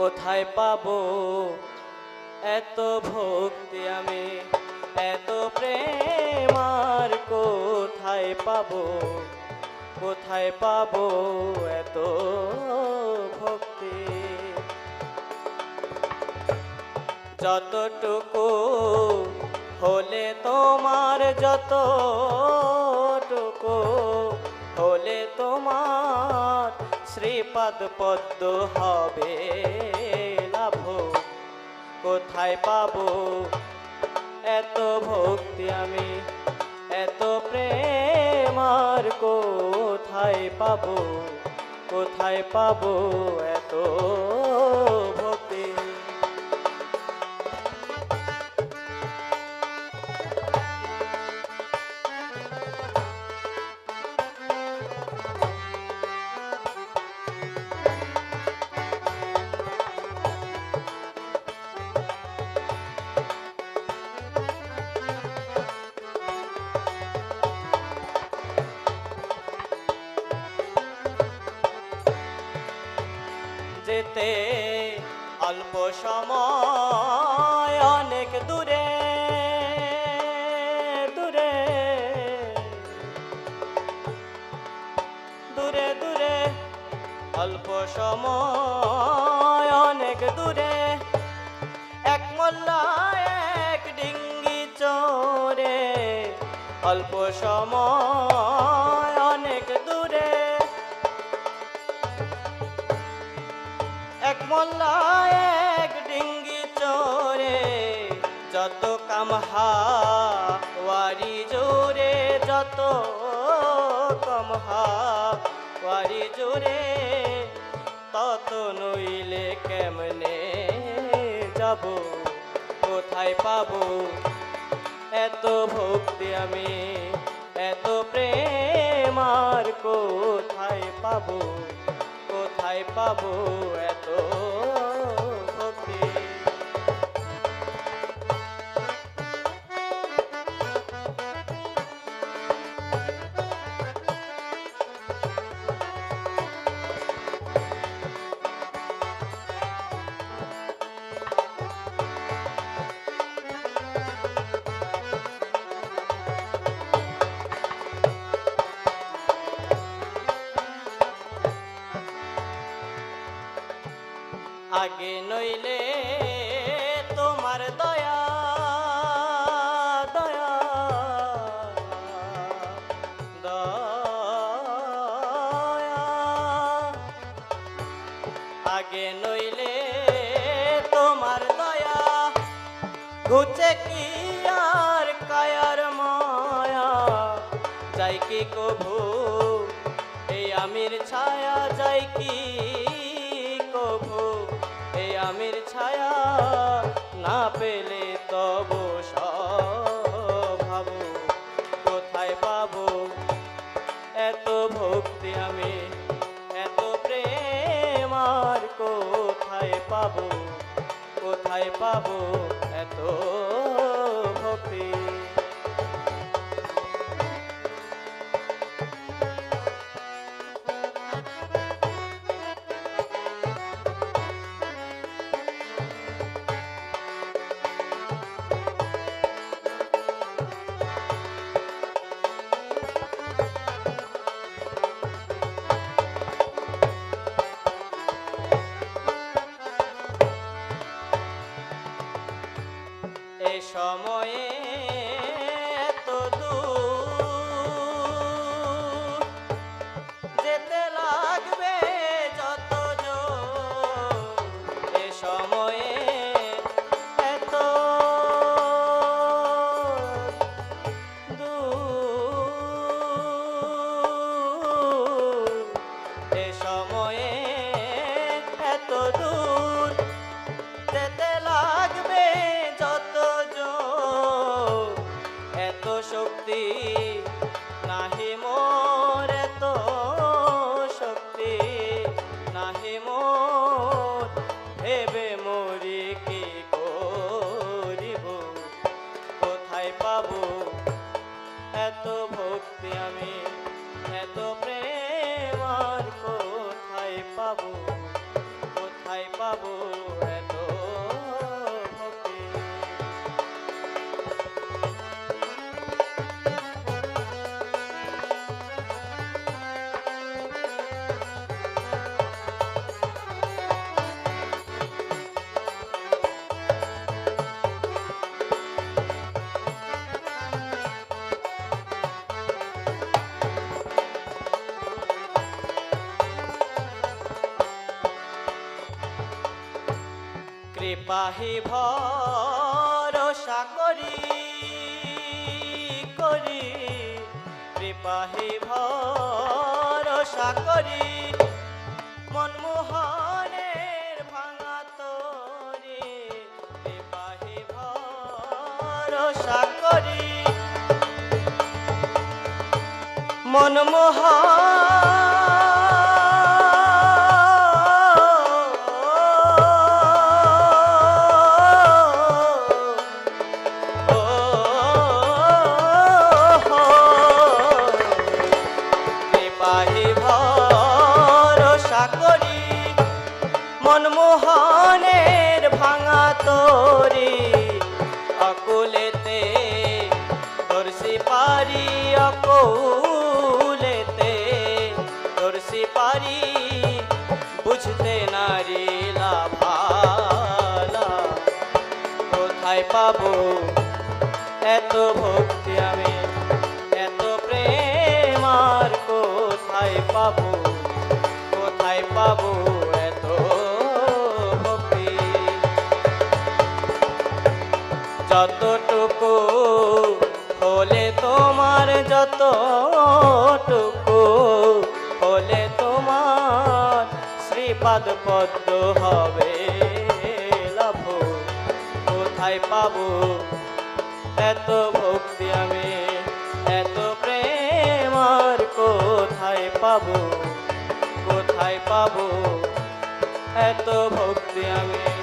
কোথায় পাবো? এত ভক্তি আমি, এত প্রেম আর কোথায় পাবো? কোথায় পাবো এত ভক্তি? যতটুকু হলে তোমার, যতটুকু হলে তোমার শ্রীপাদ পদ্ম হবে লাভ। কোথায় পাব? এত ভক্তি আমি, এত প্রেম আর কোথায় পাব? কোথায় পাব এত যেতে অল্প সময়, অনেক দূরে দূরে দূরে দূরে, অল্প সময়, অনেক দূরে, এক মোল্লা এক ডিঙ্গি চোরে অল্প সময় এক এক ডিঙ্গি চোরে, যত কামহা ওয়ারি জোরে, যত কামহা ওয়ারি জোরে, তত নইলে কেমনে যাব, কোথায় পাবো? এত ভক্তি আমি, এত প্রেম আর কোথায় পাবো? কোথায় পাবো এত ঘুচে কি আর কায়ার মায়া? যাই কি কভু এই আমির ছায়া যাই কি কভু এই আমির ছায়া না পেলে তব ভাবো। কোথায় পাবো? এত ভক্তি আমি, এত প্রেম আর কোথায় পাবো? কোথায় পাবো এত ভক্তি? সময়ে দূর যেতে লাগবে যত এ সময়ে এত দূর এ সময়ে এত দূর পাবো? কোথায় পাবো? কৃপাহি ভরসা করি করি। কৃপাহি ভরসা করি। মনমোহনের ভাঙা তরি কৃপাহি ভরসা করি। মনমোহন পারি অকুলেতে, দর্শি পারি বুঝতে নারী লাভালা। কোথায় পাবো এত ভক্তি আমি, এত প্রেম কোথায় পাবো? কোথায় পাবো এত ভক্তি? যতটুকু হলে তোমার যতটুকু, হলে তোমার শ্রীপাদ পদ্ম হবে লাভ। কোথায় পাবো? এত ভক্তি আমি, এত প্রেম আর কোথায় পাবো? কোথায় পাবো? এত ভক্তি আমি।